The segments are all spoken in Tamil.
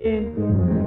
嗯。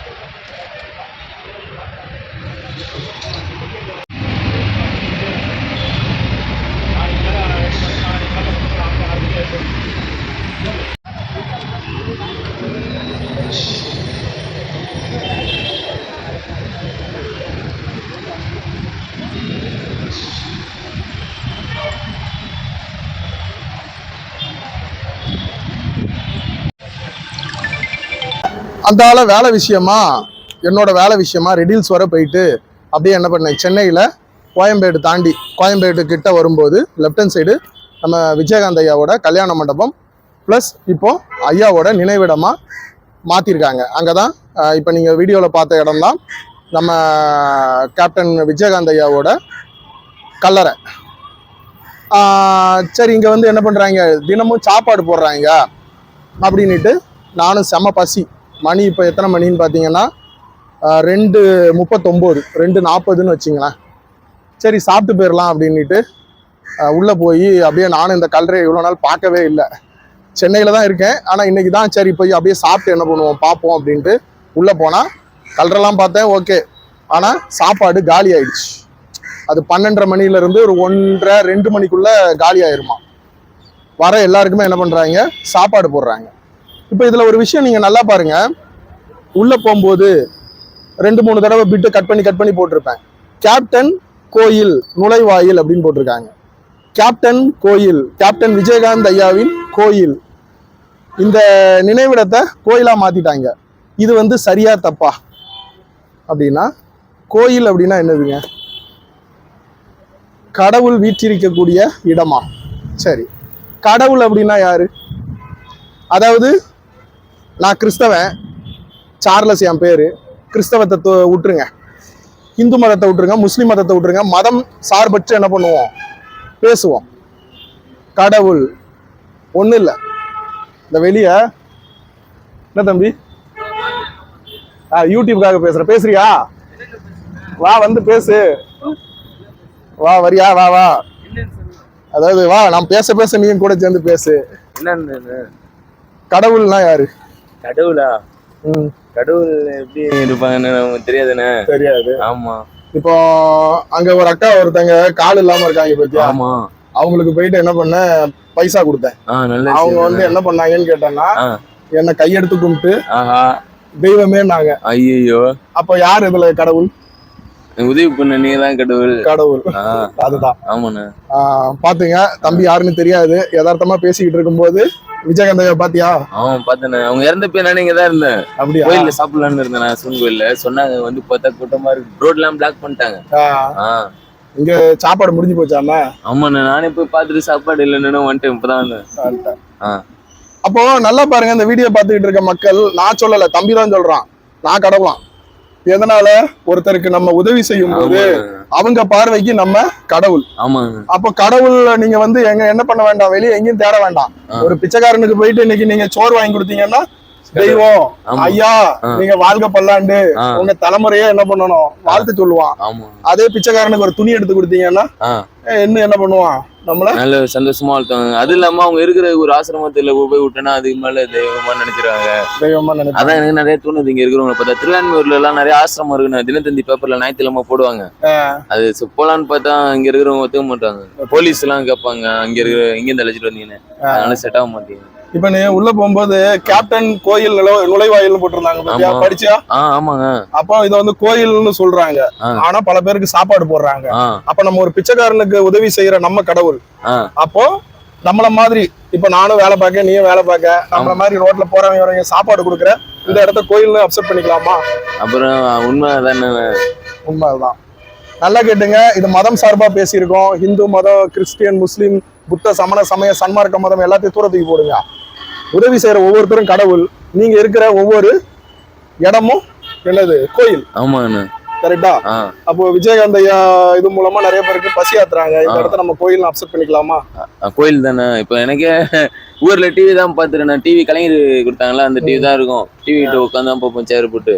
அந்த ஆள வேலை விஷயமா? என்னோட வேலை விஷயமா? ரெடில்ஸ் வர போயிட்டு அப்படியே என்ன பண்ணேன் சென்னையில் கோயம்பேடு தாண்டி கோயம்பேடு கிட்ட வரும்போது லெஃப்ட் ஹேண்ட் சைடு நம்ம விஜயகாந்த் ஐயாவோட கல்யாண மண்டபம் ப்ளஸ் இப்போ ஐயாவோட நினைவிடமாக மாற்றிருக்காங்க அங்கே தான் இப்போ நீங்கள் வீடியோவில் பார்த்த இடம் தான் நம்ம கேப்டன் விஜயகாந்த் ஐயாவோட கல்லறை. சரி இங்கே வந்து என்ன பண்ணுறாங்க தினமும் சாப்பாடு போடுறாங்க அப்படின்ட்டு நானும் செம பசி. மணி இப்போ எத்தனை மணின்னு பார்த்தீங்கன்னா ரெண்டு முப்பத்தொம்போது ரெண்டு நாற்பதுன்னு வச்சிங்களேன். சரி சாப்பிட்டு போயிடலாம் அப்படின்ட்டு உள்ளே போய் அப்படியே நானும் இந்த கல்லறையை இவ்வளோ நாள் பார்க்கவே இல்லை. சென்னையில் தான் இருக்கேன். ஆனால் இன்னைக்கு தான் சரி போய் அப்படியே சாப்பிட்டு என்ன பண்ணுவோம் பார்ப்போம் அப்படின்ட்டு உள்ளே போனால் கல்லறைலாம் பார்த்தேன் ஓகே. ஆனால் சாப்பாடு காலி ஆயிடுச்சு அது பன்னெண்டரை மணிலேருந்து ஒரு ஒன்றரை ரெண்டு மணிக்குள்ளே காலி ஆயிருமா வர எல்லாருக்குமே என்ன பண்ணுறாங்க சாப்பாடு போடுறாங்க. இப்போ இதில் ஒரு விஷயம் நீங்கள் நல்லா பாருங்கள் உள்ளே போகும்போது ரெண்டு மூணு தடவை பிட்டு கட் பண்ணி கட் பண்ணி போட்டிருப்பேன். கேப்டன் கோயில் நுழைவாயில் அப்படின்னு போட்டிருக்காங்க. கேப்டன் கோயில் கேப்டன் விஜயகாந்த் ஐயாவின் கோயில். இந்த நினைவிடத்தை கோயிலாக மாற்றிட்டாங்க இது வந்து சரியா தப்பா? அப்படின்னா கோயில் அப்படின்னா என்னதுங்க? கடவுள் வீற்றிருக்கக்கூடிய இடமா? சரி. கடவுள் அப்படின்னா யாரு? அதாவது நான் கிறிஸ்தவன். சார்லஸ் என் பேரு. கிறிஸ்தவத்தை விட்டுருங்க. இந்து மதத்தை விட்டுருங்க முஸ்லிம் மதத்தை விட்டுருங்க மதம் சார்பற்று என்ன பண்ணுவோம்? பேசுவோம். கடவுள் ஒன்றும் இல்லை. இந்த வெளியே என்ன தம்பி? ஆ யூடியூப்காக பேசுகிறேன் பேசுறியா? வா வந்து பேசு. வா வரியா? வா வா. அதாவது வா நான் பேச பேச நீயும் கூட சேர்ந்து பேசு. என்னன்னு? கடவுள்னா யாரு? கடவுளா? கடவுள் எப்படி இருப்பாங்கன்னு நமக்கு தெரியாதுண்ணே. தெரியாது. ஆமா. இப்போ அங்க ஒரு அக்கா ஒருத்தங்க கால் இல்லாம இருக்காங்க பத்தியா? ஆமா. அவங்களுக்கு போயிட்டு என்ன பண்ண? பைசா கொடுத்தேன். அவங்க வந்து என்ன பண்ணாங்கன்னு கேட்டேன்னா ஆ. என்ன கையெடுத்து கும்பிட்டு தெய்வமே நாங்க ஐயோ அப்ப யார் இதுல கடவுள்? உதவி பண்ண நீங்க தான் கடவுள். கடவுள். அதுதான். ஆமாண்ணே. பாத்துங்க. தம்பி யாருன்னு தெரியாது. யதார்த்தமா பேசிக்கிட்டு இருக்கும்போது விஜயகாந்தையா பாத்தியா? அவன் பார்த்தேண்ணே அவங்க இறந்த போய் நான் இங்க தான் இருந்தேன். அப்படியா? கோயில்ல சாப்பிடலாம்னு இருந்தேன் நான் சிவன் கோயில்ல. சொன்னாங்க வந்து பார்த்தா கூட்டமா இருக்கு. ரோட் எல்லாம் பிளாக் பண்ணிட்டாங்க இங்க சாப்பாடு முடிஞ்சு போச்சாம ஆமாண்ணே நானே போய் பார்த்துட்டு சாப்பாடு இல்லைன்னு வந்துட்டேன் இப்பதான் வந்தேன். அப்போ நல்லா பாருங்க இந்த வீடியோ பார்த்துக்கிட்டு இருக்க மக்கள் நான் சொல்லல தம்பி தான் சொல்றான். நான் கடவுளாம். எதனால ஒருத்தருக்கு நம்ம உதவி செய்யும் போது. அவங்க பார்வைக்கு நம்ம கடவுள். அப்போ கடவுள் நீங்க வந்து எங்க என்ன பண்ண வேண்டாம்? வெளியே எங்கேயும் தேட வேண்டாம். ஒரு பிச்சைக்காரனுக்கு போயிட்டு இன்னைக்கு நீங்க சோறு வாங்கி கொடுத்தீங்கன்னா தெய்வம். ஐயா. நீங்க வாழ்க பல்லாண்டு. உங்க தலைமுறையே என்ன பண்ணணும்? வாழ்த்து சொல்லுவான். அதே பிச்சைக்காரனுக்கு ஒரு துணி எடுத்து கொடுத்தீங்கன்னா இன்னும் என்ன பண்ணுவான்? நம்மள? நல்ல சந்தோஷமா வளர்த்தாங்க அது இல்லாம அவங்க இருக்கிற ஒரு ஆசிரமத்துல போய் விட்டோன்னா அதுக்கு மேல தெய்வமா நினைச்சிருவாங்க தெய்வமா அதான் எனக்கு நிறைய தோணுது இங்க இருக்கிறவங்க பார்த்தா. திருவான்மையூர்ல எல்லாம் நிறைய ஆசிரமம் இருக்கு தினத்தந்தி பேப்பர்ல ஞாயிற்றுக்கிழமை போடுவாங்க. அது போலான்னு பார்த்தா இங்க இருக்கிறவங்க ஒத்துக்க மாட்டாங்க. போலீஸ் எல்லாம் கேட்பாங்க இங்க இருக்கிற இங்க இருந்து அழைச்சிட்டு வந்தீங்கன்னு. அதனால செட் ஆக மாட்டேங்குது. இப்ப நீ உள்ள போகும்போது கேப்டன் கோயில் நுழைவாயில்னு போட்டிருந்தாங்க. படிச்சியா ஆமாங்க. அப்போ இத வந்து கோயில்னு சொல்றாங்க. ஆனா பல பேருக்கு சாப்பாடு போடுறாங்க. அப்ப நம்ம ஒரு பிச்சைக்காரனுக்கு உதவி செய்யற நம்ம கடவுள். அப்போ நம்மள மாதிரி இப்ப நானும் வேலை பார்க்க நீயும் வேலை பார்க்க நம்மள மாதிரி ரோட்ல போறவங்க வரவங்க சாப்பாடு கொடுக்குற இந்த இடத்த கோயில்னு அப்செட் பண்ணிக்கலாமா? அப்புறம் உண்மை தானே? உண்மைதான். நல்லா கேட்டுங்க. இது மதம் சார்பா பேசியிருக்கோம். இந்து மதம் கிறிஸ்டியன் முஸ்லீம் புத்த சமண சமய சன்மார்க்க மதம் எல்லாத்தையும் தூரத்துக்கு போடுங்க. உதவி செய்யற ஒவ்வொருத்தரும் கடவுள். நீங்க இருக்கிற ஒவ்வொரு இடமும் என்னது? கோயில். ஆமாண்ணே. கரெக்டா அப்போ விஜயகாந்த் ஐயா இது மூலமா நிறைய பேருக்கு பசி ஆத்துறாங்க இந்த. இடத்த நம்ம கோயில் அப்செட் பண்ணிக்கலாமா? கோயில் தானே. இப்போ எனக்கே ஊர்ல டிவி தான் பார்த்துருக்கேன் டிவி கலைஞர் கொடுத்தாங்களா அந்த டிவி தான் இருக்கும். டிவி கிட்ட உட்காந்து தான் பார்ப்போம் சேர் போட்டு.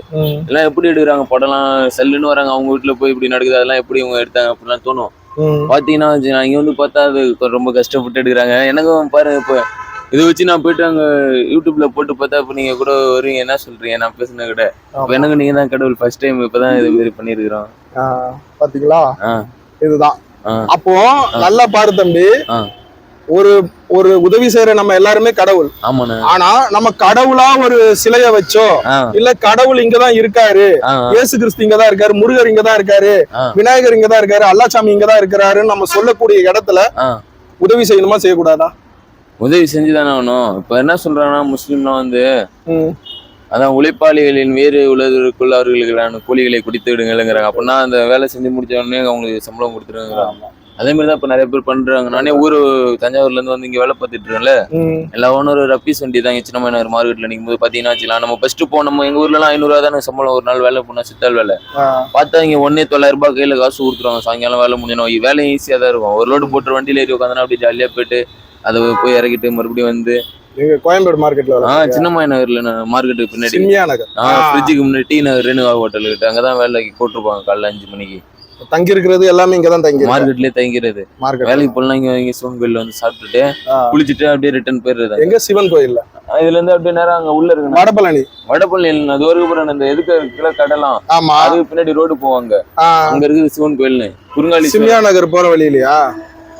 எல்லாம் எப்படி எடுக்கிறாங்க? படம்லாம் செல்லுன்னு வராங்க. அவங்க வீட்டுல போய் இப்படி நடக்குது. அதெல்லாம் எப்படி இவங்க எடுத்தாங்க அப்படிலாம் தோணும். பாத்தீங்கன்னா இங்க வந்து பார்த்தா அது ரொம்ப கஷ்டப்பட்டு எடுக்கிறாங்க. எனக்கும் பாருங்க இப்போ இதை வச்சு நான் போயிட்டு அங்க யூடியூப்ல போட்டு பார்த்தா இப்போ நீங்க கூட வருவீங்க. என்ன சொல்றீங்க? நான் பேசுன கூட இப்போ எனக்கு நீங்க தான் கடவுள். ஃபர்ஸ்ட் டைம் இப்பதான் இது மாதிரி பண்ணிருக்கிறோம். பாத்தீங்களா? இதுதான். அப்போ நல்லா பாரு தம்பி. ஒரு ஒரு உதவி செய்யற நம்ம எல்லாருமே கடவுள். ஆனா நம்ம கடவுளா ஒரு சிலைய வச்சோ இல்ல கடவுள் இங்கதான் இருக்காரு. இயேசு கிறிஸ்து இங்கதான் இருக்காரு முருகர் இங்கதான் இருக்காரு. விநாயகர் இங்கதான் இருக்காரு அல்லாச்சாமி இங்கதான் இருக்கிறாருன்னு நம்ம சொல்லக்கூடிய இடத்துல உதவி செய்யணுமா செய்யக்கூடாதா? உதவி செஞ்சுதானே ஆகணும். இப்போ என்ன சொல்றாங்கன்னா முஸ்லீம்லாம் வந்து. அதான் உழைப்பாளிகளின் வேறு உலகிற்குள் அவர்களுக்கான கூலிகளை குடித்து விடுங்கிறாங்க அப்படின்னா அந்த வேலை செஞ்சு முடிச்ச உடனே அவங்களுக்கு சம்பளம் கொடுத்துருங்கிறாங்க அதே மாதிரி தான் இப்போ நிறைய பேர் பண்றாங்க. நானே ஊர் தஞ்சாவூர்ல இருந்து வந்து இங்க வேலை பார்த்துட்டு இருக்கேன்ல. எல்லா ஓனர் ரப்பீஸ் வண்டி தான். சின்ன மைனர் மார்க்கெட்ல நிற்கும் போது பாத்தீங்கன்னா வச்சுக்கலாம் நம்ம ஃபர்ஸ்ட் போனோம் எங்க ஊர்ல எல்லாம் ஐநூறுவா தானே சம்பளம். ஒரு நாள் வேலை போனா சித்தாள் வேலை. பார்த்தா இங்க ஒன்னே தொள்ளாயிரம் ரூபாய் கையில காசு கொடுத்துருவாங்க. சாயங்காலம் வேலை முடியணும். வேலை ஈஸியா தான் இருக்கும். ஒரு லோடு போட்டு வண்டியில ஏறி உட்காந்தனா அப்படி ஜாலியா போயிட்டு அதை போய் இறக்கிட்டு மறுபடியும் வந்து நீங்க கோயம்பேடு மார்க்கெட்ல ஆ சின்ன நகர்ல மார்க்கெட்டுக்கு பின்னாடி. நகர். ஆ ஃப்ரிட்ஜுக்கு முன்னாடி டீ நகர் ரேணுகா ஹோட்டல் கிட்ட. அங்கதான் வேலைக்கு போட்டிருப்பாங்க காலைல அஞ்சு மணிக்கு. தங்கி இருக்கிறது எல்லாமே இங்கதான் தங்கி மார்க்கெட்லயே தங்கிக்கிறது. மார்க்கெட். வேலைக்கு போலாம் இங்க இங்க சோன்பேல்ல வந்து சாப்பிட்டுட்டு. குளிச்சுட்டு அப்படியே ரிட்டர்ன் போயிடுறது எங்க சிவன் கோயில்ல? இதுல இருந்து அப்படியே நேரம் அங்க உள்ள இருக்கு வடபழனி. வடபள்ளி அது ஒரு அப்புறம் அந்த எதுக்கு இருக்கிற கடலாம். ஆமா. அதுக்கு பின்னாடி ரோடு போவாங்க. அங்க இருக்குது சிவன் கோயில்னு. குறுங்காலி சிவன். சிம்யா நகர் போற வழியிலயா?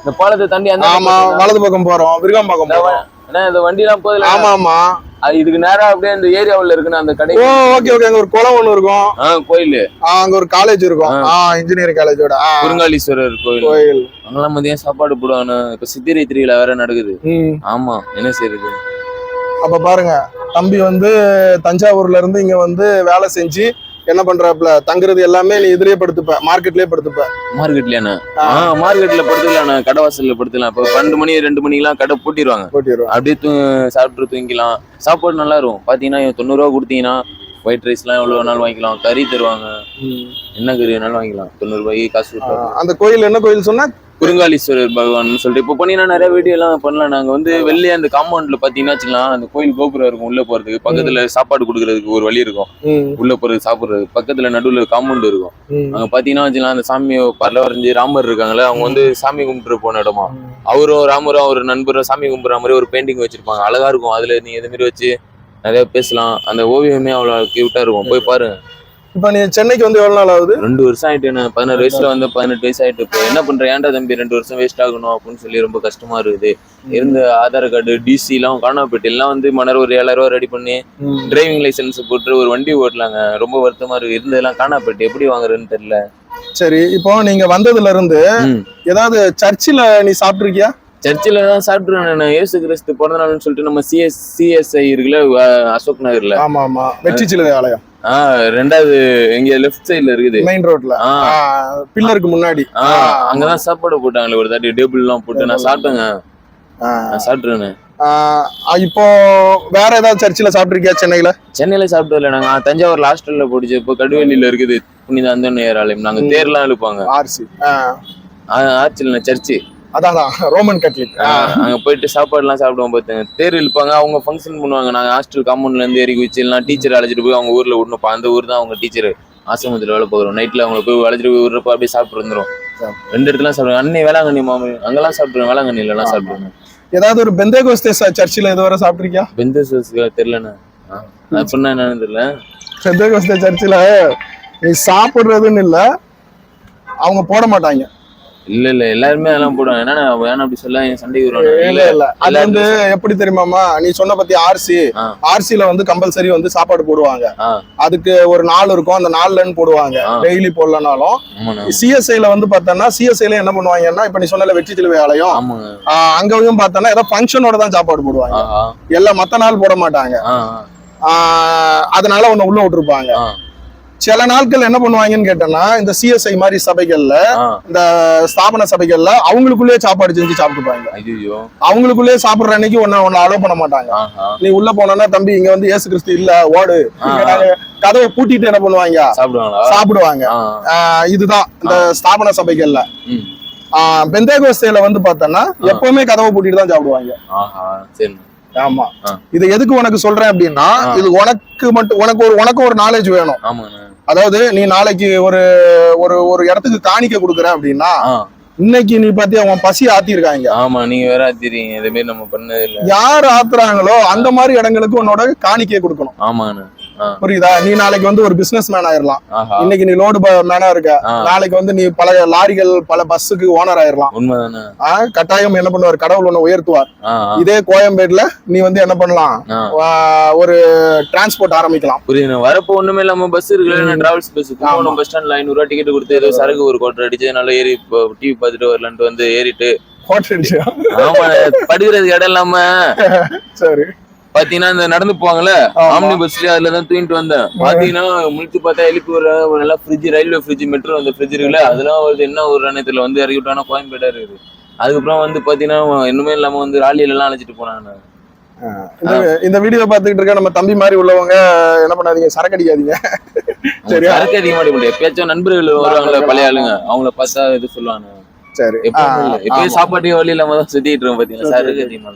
இந்த பாலத்தை தாண்டி அந்த ஆமா வலது பக்கம் போறோம் விருகம்பாக்கம் போறோம். ஏன்னா இந்த வண்டி எல்லாம் போதுல ஆமா. ஆமா இதுக்கு நேரா அப்படியே அந்த ஏரியாவுல இருக்குன்னு அந்த கடை ஓ ஓகே ஓகே. அங்க ஒரு குளம் ஒண்ணு இருக்கும். ஆ கோயில். அங்க ஒரு காலேஜ் இருக்கும். ஆ. இன்ஜினியரிங் காலேஜோட ஆ, குறுங்காலீஸ்வரர் கோயில். கோயில். அங்கெல்லாம் மதியம் சாப்பாடு போடுவாங்க இப்ப சித்திரை திருவிழா வேற நடக்குது. ஆமா என்ன செய்யறது அப்ப பாருங்க தம்பி வந்து தஞ்சாவூர்ல இருந்து இங்க வந்து வேலை செஞ்சு என்ன பண்றாப்ல தங்குறது எல்லாமே நீ இதுலயே படுத்துப்ப மார்க்கெட்லயே படுத்துப்ப. மார்க்கெட்லயாண்ணா? மார்க்கெட்ல படுத்துக்கலாண்ணா கடை வாசல்ல படுத்துக்கலாம். இப்போ பன்னெண்டு மணி ரெண்டு மணிக்கெல்லாம் கடை பூட்டிடுவாங்க போட்டிடுவேன் அப்படியே தூ சாப்பிட்டு தூங்கிக்கலாம். சாப்பாடு நல்லா இருக்கும். பாத்தீங்கன்னா தொண்ணூறுரூவா கொடுத்தீங்கன்னா ஒயிட் ரைஸ்லாம் எவ்வளோ வேணாலும் வாங்கிக்கலாம். கறி தருவாங்க. என்ன கறி வேணாலும் வாங்கிக்கலாம். தொண்ணூறு ரூபாய்க்கு காசு அந்த கோயில் என்ன கோயில் சொன்னா? குறுங்காலீஸ்வரர் பகவான் சொல்லிட்டு. இப்போ பண்ணீங்கன்னா நிறைய வீடியோ எல்லாம் பண்ணலாம். நாங்க வந்து வெளியே அந்த காம்பவுண்ட்ல பாத்தீங்கன்னா வச்சுக்கலாம். அந்த கோயில் கோபுரம் இருக்கும் உள்ள போறதுக்கு. பக்கத்துல சாப்பாடு கொடுக்கறதுக்கு ஒரு வழி இருக்கும். உள்ள போறது சாப்பிடுறது பக்கத்துல நடுவுல காம்பவுண்ட் இருக்கும். அங்க பாத்தீங்கன்னா வச்சுக்கலாம். அந்த சாமி பரல வரைஞ்சு ராமர் இருக்காங்களே அவங்க வந்து சாமி கும்பிட்டு போன இடமா. அவரும் ராமரும் அவர் நண்பரும் சாமி கும்பிட்ற மாதிரி ஒரு பெயிண்டிங் வச்சிருப்பாங்க. அழகா இருக்கும். அதுல நீ எது மாதிரி வச்சு நிறைய பேசலாம். அந்த ஓவியமே அவ்வளவு கியூட்டா இருக்கும். போய் பாருங்க இப்ப நீ சென்னைக்கு வந்து எவ்வளவு நாள் ஆகுது? ரெண்டு வருஷம் ஆயிட்டு நான் பதினாறு வயசுல வந்து பதினெட்டு வயசு ஆயிட்டு இப்போ என்ன பண்ற? ஏன்டா தம்பி ரெண்டு வருஷம் வேஸ்ட் ஆகணும் அப்படின்னு சொல்லி ரொம்ப கஷ்டமா இருக்குது. இருந்த ஆதார் கார்டு டிசி எல்லாம் காணாப்பட்டு எல்லாம் வந்து மணர் ஒரு ஏழாயிரம் ரூபாய் ரெடி பண்ணி. டிரைவிங் லைசென்ஸ் போட்டு ஒரு வண்டி ஓட்டலாங்க. ரொம்ப வருத்தமா இருக்கு. இருந்ததெல்லாம் காணாப்பட்டு எப்படி வாங்குறதுன்னு தெரியல. சரி இப்போ நீங்க வந்ததுல இருந்து. ஏதாவது சர்ச்சில் நீ சாப்பிட்டிருக்கியா? சர்ச்சில் தான் சாப்பிட்டுருவேன் நான் ஏசு கிறிஸ்து பிறந்த நாள்னு சொல்லிட்டு நம்ம சிஎஸ் சிஎஸ்ஐ இருக்குல்ல அசோக் நகர்ல. ஆமா ஆமா. வெற்றி சிலுவை ஆலயம் ரெண்டாவது எங்க லெஃப்ட் சைடுல இருக்குது. மெயின் ரோட்ல. பில்லருக்கு முன்னாடி. அங்கதான் சாப்பாடு போட்டாங்களே ஒரு தாட்டி டேபிள் எல்லாம் போட்டு. நான் சாப்பிட்டேங்க. சாப்பிட்டுருவேன் இப்போ வேற ஏதாவது சர்ச்சில் சாப்பிட்டிருக்கியா சென்னையில? சென்னையில சாப்பிட்டதில்ல. நாங்க தஞ்சாவூர் ஹாஸ்டல்ல படிச்சு இப்போ கடுவெளியில இருக்குது. புனித அந்தோனியர் ஆலயம். நாங்க தேர்லாம் இழுப்பாங்க. ஆர்சி. ஆர்ச்சில் சர்ச்சு. அதான் ரோமன் கட்லிக் அங்க போயிட்டு சாப்பாடுலாம் சாப்பிடுவோம் பார்த்துங்க தேர் இழுப்பாங்க அவங்க ஃபங்க்ஷன் பண்ணுவாங்க. நாங்க ஹாஸ்டல் காம்பவுண்ட்ல இருந்து ஏறி குச்சி இல்லைனா டீச்சர் அழைச்சிட்டு போய் அவங்க ஊர்ல விடணும். அந்த ஊர் தான் அவங்க டீச்சர் ஆசிரமத்தில் வேலை பார்க்குறோம். நைட்ல அவங்கள போய் அழைச்சிட்டு போய் விடுறப்ப அப்படியே சாப்பிட்டு வந்துரும். ரெண்டு இடத்துல சாப்பிடுவோம் அன்னை வேளாங்கண்ணி மாமி அங்கெல்லாம் சாப்பிடுவேன் வேளாங்கண்ணில எல்லாம் சாப்பிடுவேன் ஏதாவது ஒரு பெந்தேகோஸ்தே சர்ச்சில் இதுவரை சாப்பிட்ருக்கியா பெந்த தெரியலண்ணா. அப்படின்னா என்னன்னு தெரியல. பெந்தேகோஸ்தே சர்ச்சில் நீ சாப்பிட்றதுன்னு இல்லை அவங்க போட மாட்டாங்க. இல்ல இல்ல எல்லாருமே அதெல்லாம் போடுவாங்க. என்னன்னா வேணா அப்படி சொல்ல என் சண்டைக்கு இல்ல வருவாங்க இல்ல. அது வந்து எப்படி தெரியுமாமா நீ சொன்ன பத்தி ஆர்சி. ஆர்சில வந்து கம்பல்சரி வந்து சாப்பாடு போடுவாங்க. அதுக்கு ஒரு நாள் இருக்கும். அந்த நாள்லன்னு போடுவாங்க. டெய்லி போடலனாலும். சிஎஸ்ஐல வந்து பார்த்தோன்னா சிஎஸ்ஐல என்ன பண்ணுவாங்கன்னா இப்ப நீ சொன்னல வெற்றி சிலுவை ஆலயம். அங்கேயும் பார்த்தோன்னா ஏதோ ஃபங்க்ஷனோட தான் சாப்பாடு போடுவாங்க. எல்லாம் மத்த நாள் போட மாட்டாங்க. அதனால உன்னை உள்ள விட்டுருப்பாங்க. சில நாட்கள் என்ன பண்ணுவாங்கன்னு கேட்டேன்னா இந்த சிஎஸ்ஐ மாதிரி சபைகள்ல இந்த ஸ்தாபன சபைகள்ல அவங்களுக்குள்ளே சாப்பாடு செஞ்சு சாப்பிட்டுப்பாங்க. ஐயோ அவங்களுக்குள்ளே சாப்பிடுற அன்னைக்கு உன்னை உன்னை அலோவ் பண்ண மாட்டாங்க. நீ உள்ள போனோன்னா தம்பி இங்க வந்து இயேசு கிறிஸ்து இல்ல ஓடு. கதவை பூட்டிட்டு என்ன பண்ணுவாங்க? சாப்பிடுவாங்க. இதுதான் இந்த ஸ்தாபன சபைகள்ல. பெந்தேகோஸ்தேல வந்து பார்த்தோன்னா எப்பவுமே கதவை பூட்டிட்டு தான் சாப்பிடுவாங்க. ஆமா. இது எதுக்கு உனக்கு சொல்றேன் அப்படின்னா. இது உனக்கு மட்டும் உனக்கு ஒரு உனக்கு ஒரு நாலேஜ் வேணும். அதாவது நீ நாளைக்கு ஒரு ஒரு ஒரு இடத்துக்கு காணிக்க கொடுக்குற அப்படின்னா இன்னைக்கு நீ பத்தி அவன் பசி ஆத்திருக்காங்க. ஆமா நீங்க வேற தெரியுங்க இதே மாதிரி நம்ம பண்ணது இல்ல. யார் ஆத்துறாங்களோ அந்த மாதிரி இடங்களுக்கு உன்னோட காணிக்கையை கொடுக்கணும். ஆமாண்ணா. புரியுதா? நீ நாளைக்கு வந்து ஒரு பிசினஸ் மேன் ஆயிரலாம் இன்னைக்கு நீ லோடு மேனா இருக்க. நாளைக்கு வந்து நீ பல லாரிகள் பல பஸ்ஸுக்கு ஓனர் ஆயிரலாம். கட்டாயம் என்ன பண்ணுவார்? கடவுள் ஒண்ணு உயர்த்துவார். இதே கோயம்பேடுல நீ வந்து என்ன பண்ணலாம்? ஒரு டிரான்ஸ்போர்ட் ஆரம்பிக்கலாம். புரியுது வரப்போ ஒண்ணுமே இல்லாம பஸ் இருக்குல்ல டிராவல்ஸ் பஸ் பஸ் ஸ்டாண்ட்ல ஐநூறு ரூபா டிக்கெட் கொடுத்து ஏதோ சரக்கு ஒரு கோட்டை அடிச்சு நல்லா ஏறி டிவி பார்த்துட்டு வரலான்ட்டு வந்து ஏறிட்டு. படுக்கிறதுக்கு இடம் இல்லாம. சரி. பாத்தீங்கன்னா இந்த நடந்து போவாங்கல்ல ஆமா. ஆம்னி பஸ்ல அதுல தான் தூங்கிட்டு வந்தேன். பாத்தீங்கன்னா முழிச்சு பார்த்தா எழுப்பி ஒரு ஒரு நல்லா ஃப்ரிட்ஜ் ரயில்வே ஃப்ரிட்ஜ் மெட்ரோ அந்த ஃப்ரிட்ஜ் இருக்குல்ல அதெல்லாம் வருது. என்ன ஒரு ரணத்துல வந்து இறக்கி விட்டானா கோயம்பேடா இருக்குது அதுக்கப்புறம் வந்து பாத்தீங்கன்னா இன்னுமே இல்லாம வந்து ராலியில எல்லாம் அழைச்சிட்டு போனாங்க. இந்த வீடியோ பார்த்துக்கிட்டு இருக்க நம்ம தம்பி மாதிரி உள்ளவங்க என்ன பண்ணாதீங்க? சரக்கு அடிக்காதீங்க. சரியா? சரக்கு அதிகமா அடிக்க முடியாது எப்பயாச்சும் நண்பர்கள் வருவாங்கல்ல பழைய ஆளுங்க. அவங்கள பார்த்தா இது சொல்லுவாங்க சரி. எப்பயும் ஆமா. சாப்பாட்டே வழி இல்லாம தான் சுத்திட்டு இருக்கோம் பாத்தீங்கன்னா சரக்கு அதிகமா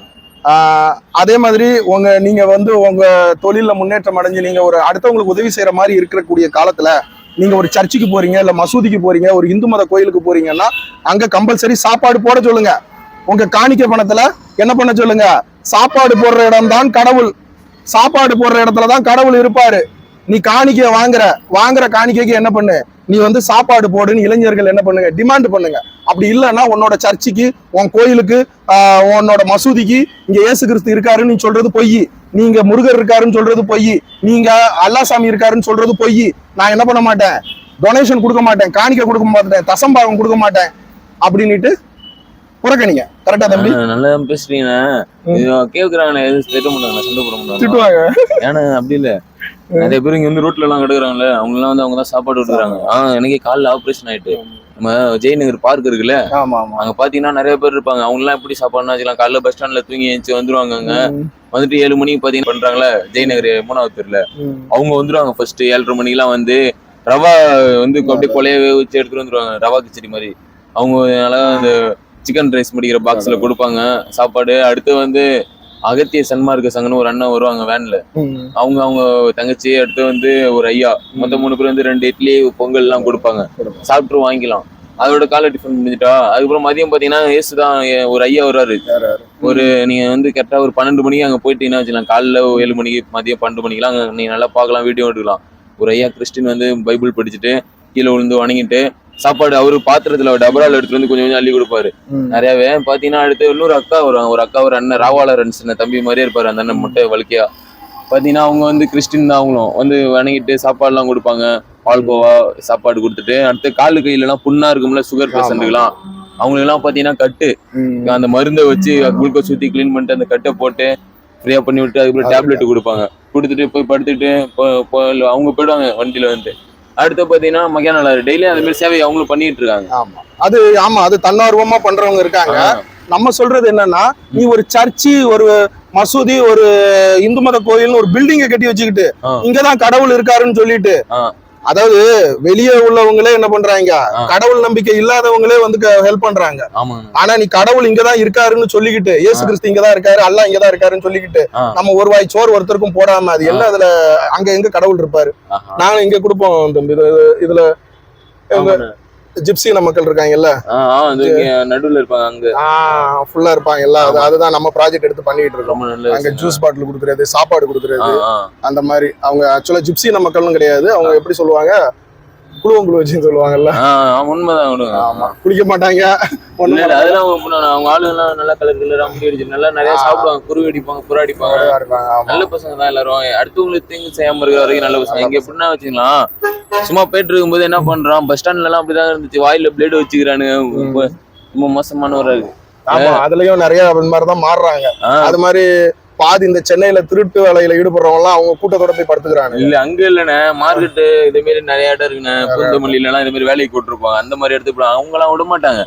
அதே மாதிரி உங்க நீங்க வந்து உங்க தொழில முன்னேற்றம் அடைஞ்சு நீங்க ஒரு அடுத்தவங்களுக்கு உதவி செய்யற மாதிரி இருக்கக்கூடிய காலத்துல நீங்க ஒரு சர்ச்சுக்கு போறீங்க இல்ல மசூதிக்கு போறீங்க ஒரு இந்து மத கோயிலுக்கு போறீங்கன்னா அங்க கம்பல்சரி சாப்பாடு போட சொல்லுங்க. உங்க காணிக்க பணத்துல என்ன பண்ண சொல்லுங்க? சாப்பாடு போடுற இடம் தான் கடவுள். சாப்பாடு போடுற இடத்துல தான் கடவுள் இருப்பாரு. நீ காணிக்கை வாங்குற வாங்குற காணிக்கைக்கு என்ன பண்ணு? நீ வந்து சாப்பாடு போடுன்னு இளைஞர்கள் என்ன பண்ணுங்க? டிமாண்ட் பண்ணுங்க. அப்படி இல்லைன்னா உன்னோட சர்ச்சுக்கு உன் கோயிலுக்கு உன்னோட மசூதிக்கு இங்க இயேசு கிறிஸ்து இருக்காருன்னு நீ சொல்றது பொய். நீங்க முருகர் இருக்காருன்னு சொல்றது பொய். நீங்க அல்லாசாமி இருக்காருன்னு சொல்றது பொய். நான் என்ன பண்ண மாட்டேன்? டொனேஷன் கொடுக்க மாட்டேன். காணிக்கை கொடுக்க மாட்டேன். தசம்பாகம் கொடுக்க மாட்டேன். அப்படின்னுட்டு புறக்கணிங்க. கரெக்டா தம்பி? நல்லா பேசுறீங்க கேக்குறாங்க சண்டை போட திட்டுவாங்க. ஏன்னா அப்படி இல்ல. நிறைய பேர் இங்க வந்து ரோட்ல எல்லாம் கிடக்குறாங்கல்ல அவங்க எல்லாம் வந்து அவங்க தான் சாப்பாடு விட்டுறாங்க ஆஹ் எனக்கு காலைல ஆபரேஷன் ஆயிட்டு. நம்ம ஜெயநகர் பார்க் இருக்குல்ல ஆமா ஆமா. அங்க பாத்தீங்கன்னா நிறைய பேர் இருப்பாங்க. அவங்க எல்லாம் எப்படி சாப்பாடுனா வச்சுக்கலாம்? காலைல பஸ் ஸ்டாண்ட்ல தூங்கி எழுந்துச்சு வந்துருவாங்க அங்க. வந்துட்டு ஏழு மணிக்கு பாத்தீங்கன்னா பண்றாங்களே ஜெயநகர் மூணாவது தெருல. அவங்க வந்துருவாங்க ஃபர்ஸ்ட் ஏழரை மணிக்கெல்லாம் வந்து ரவா வந்து அப்படியே கொலையவே வச்சு எடுத்துட்டு வந்துருவாங்க. ரவா கிச்சடி மாதிரி. அவங்க நல்லா அந்த சிக்கன் ரைஸ் முடிக்கிற பாக்ஸ்ல கொடுப்பாங்க. சாப்பாடு. அடுத்து வந்து அகத்திய சன்மார்க்க சங்கன்னு ஒரு அண்ணன் வருவாங்க வேன்ல. அவங்க அவங்க தங்கச்சி அடுத்து வந்து ஒரு ஐயா மொத்தம் மூணு பேர் வந்து ரெண்டு இட்லி பொங்கல் எல்லாம் கொடுப்பாங்க. சாப்பிட்டு வாங்கிக்கலாம். அதோட காலை டிஃபன் முடிஞ்சிட்டா? அதுக்கப்புறம் மதியம் பாத்தீங்கன்னா ஏசு தான் ஒரு ஐயா வராரு ஒரு நீங்க வந்து கரெக்டா ஒரு பன்னெண்டு மணிக்கு அங்க போயிட்டீங்கன்னா வச்சுக்கலாம்? காலைல ஏழு மணிக்கு மதியம் பன்னெண்டு மணிக்கெல்லாம் அங்க நீங்க நல்லா பார்க்கலாம் வீடியோ எடுக்கலாம். ஒரு ஐயா கிறிஸ்டின் வந்து பைபிள் படிச்சுட்டு கீழே விழுந்து வணங்கிட்டு சாப்பாடு அவரு பாத்திரத்துல டபரால எடுத்துட்டு வந்து கொஞ்சம் கொஞ்சம் அள்ளி கொடுப்பாரு. நிறையவே பாத்தீங்கன்னா அடுத்து இன்னொரு அக்கா வருவாங்க ஒரு அக்கா ஒரு அண்ணன் ராவாளர் சின்ன தம்பி மாதிரியே இருப்பாரு அந்த அண்ணன் மட்டும் வலிக்கையா பாத்தீங்கன்னா அவங்க வந்து கிறிஸ்டின் தான் அவங்களும். வந்து வணங்கிட்டு சாப்பாடுலாம் கொடுப்பாங்க. பால்கோவா சாப்பாடு கொடுத்துட்டு அடுத்து காலு கையிலலாம் புண்ணா இருக்கும்ல சுகர் பேஷண்ட்டுக்கெல்லாம் அவங்களுக்கெல்லாம் பாத்தீங்கன்னா கட்டு. அந்த மருந்தை வச்சு குளுக்கோஸ் ஊத்தி க்ளீன் பண்ணிட்டு அந்த கட்டை போட்டு ஃப்ரீயா பண்ணி விட்டு அதுக்கப்புறம் டேப்லெட் கொடுப்பாங்க. கொடுத்துட்டு போய் படுத்துட்டு அவங்க போயிடுவாங்க வண்டியில வந்து அடுத்து பாத்தீங்கன்னா மகியான டெய்லி அந்த மாதிரி சேவை அவங்களும் பண்ணிட்டு இருக்காங்க. ஆமா. அது ஆமா அது தன்னார்வமா பண்றவங்க இருக்காங்க. நம்ம சொல்றது என்னன்னா நீ ஒரு சர்ச்சு ஒரு மசூதி ஒரு இந்து மத கோயில்னு ஒரு பில்டிங்கை கட்டி வச்சுக்கிட்டு. இங்கதான் கடவுள் இருக்காருன்னு சொல்லிட்டு. அதாவது வெளியே உள்ளவங்களே என்ன பண்றாங்க. கடவுள் நம்பிக்கை இல்லாதவங்களே வந்து ஹெல்ப் பண்றாங்க ஆனா நீ கடவுள் இங்கதான் இருக்காருன்னு சொல்லிக்கிட்டு ஆ. கிறிஸ்து இங்கதான் இருக்காரு அல்லாஹ் இங்கதான் இருக்காருன்னு சொல்லிக்கிட்டு. நம்ம ஒரு வாய் சோறு ஒருத்தருக்கும் போடாம அது என்ன அதுல அங்க எங்க கடவுள் இருப்பாரு. நாங்க இங்க கொடுப்போம் இதுல ஜிப்சின மக்கள் இருக்காங்கல்ல? நடுவுல இருப்பாங்க அங்க. ஃபுல்லா இருப்பாங்கல்ல அது அதுதான் நம்ம ப்ராஜெக்ட் எடுத்து பண்ணிட்டு இருக்கோம். அங்க. ஜூஸ் பாட்டில் கொடுக்கறது சாப்பாடு கொடுக்கறது. அந்த மாதிரி. அவங்க ஆக்சுவலா ஜிப்சின மக்கள்னு கிடையாது. அவங்க எப்படி சொல்லுவாங்க? குழுவங்குழு வச்சுன்னு சொல்லுவாங்கல்ல. உண்மைதான் விடுங்க. ஆமா. குளிக்க மாட்டாங்க. அதெல்லாம் அவங்க பண்ணணும். அவங்க ஆளு எல்லாம் நல்லா கலர் கலரா முடி அடிச்சு நல்லா நிறைய. சாப்பிடுவாங்க குருவி அடிப்பாங்க புறா அடிப்பாங்க. நல்ல பசங்க தான் எல்லாரும். அடுத்தவங்களுக்கு தீங்கு செய்யாம இருக்கிற வரைக்கும் நல்ல பசங்க. இங்க எப்படின்னா வச்சுக்கலாம் சும்மா போயிட்டு இருக்கும்போது என்ன பண்றான்? பஸ் ஸ்டாண்ட்ல எல்லாம் அப்படிதான் இருந்துச்சு. வாயில பிளேடு வச்சுக்கிறானுங்க. ரொம்ப மோசமானவரா இருக்கு. ஆமா அதுலயும் நிறைய மாதிரிதான் மாறுறாங்க. அது மாதிரி பாதி இந்த சென்னையில திருட்டு வேலையில ஈடுபடுறவங்க எல்லாம் அவங்க கூட்டத்தோட போய் படுத்துக்கிறாங்க. இல்ல அங்க இல்லண்ணே. மார்க்கெட்டு இதே மாதிரி நிறைய இடம் இருக்குண்ணே. பூந்தமல்லியில எல்லாம் இதே மாதிரி வேலைக்கு கூட்டிருப்பாங்க அந்த மாதிரி இடத்துக்கு போனா அவங்க எல்லாம் விட மாட்டாங்க.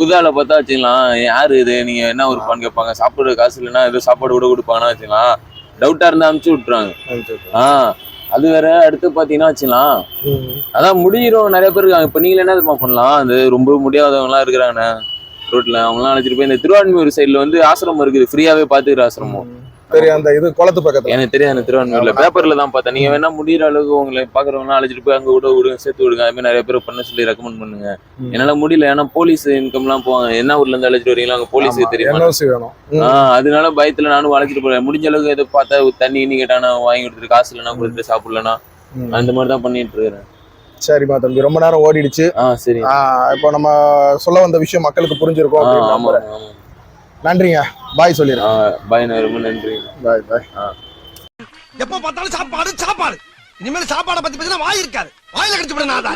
புதால பார்த்தா வச்சுக்கலாம் யாரு இது? நீங்க என்ன ஒர்க் கேட்பாங்க? சாப்பிடுற காசு இல்லைன்னா ஏதோ சாப்பாடு கூட கொடுப்பாங்கன்னா வச்சுக்கலாம். டவுட்டா இருந்தா அமுச்சு விட்டுறாங்க ஆஹ் அது வேற அடுத்து பாத்தீங்கன்னா வச்சுக்கலாம். அதான் முடியிறவங்க நிறைய பேர் இருக்காங்க. இப்ப நீங்க என்ன தெரியுமா பண்ணலாம்? அது ரொம்ப முடியாதவங்க எல்லாம் இருக்கிறாங்க ரோட்ல அவங்கலாம் அழைச்சிட்டு போய் இந்த திருவான்மையூர் சைடுல வந்து ஆசிரமம் இருக்குது. ஃப்ரீயாவே பாத்துக்கிற ஆசிரமம். சரி அந்த இது குளத்து பக்கத்துல. எனக்கு தெரியாது திருவான்மையூர்ல. பேப்பர்ல தான் பார்த்தேன். நீங்க வேணா முடியிற அளவுக்கு உங்களை பாக்குறவங்க அழைச்சிட்டு போய் அங்க கூட விடுங்க சேர்த்து விடுங்க. அது மாதிரி நிறைய பேர் பண்ண சொல்லி ரெக்கமெண்ட் பண்ணுங்க. என்னால முடியல. ஏன்னா போலீஸ் இன்கம் எல்லாம் போவாங்க. என்ன ஊர்ல இருந்து அழைச்சிட்டு வரீங்களோ அங்க போலீஸ் தெரியுமா. ஆஹ் அதனால பயத்துல நானும் அழைச்சிட்டு போறேன். முடிஞ்ச அளவுக்கு எதை பார்த்தா தண்ணி இன்னி கேட்டானா வாங்கி கொடுத்துட்டு காசு இல்லைனா கொடுத்துட்டு சாப்பிடலனா. அந்த மாதிரி தான் பண்ணிட்டு இருக்கிறேன். சரிம்மா தம்பி ரொம்ப நேரம் ஓடிடுச்சு. சரி. இப்போ நம்ம சொல்ல வந்த விஷயம் மக்களுக்கு புரிஞ்சிருக்கும் நன்றிங்க. பாய் சொல்லிடுறேன் ஆ பாய் நான் ரொம்ப நன்றி. பாய் பாய். எப்ப பார்த்தாலும் சாப்பாடு சாப்பாடு. இனிமேல் சாப்பாடை பத்தி பத்தினா வாய் இருக்காது. வாயில கடிச்சு விட நான்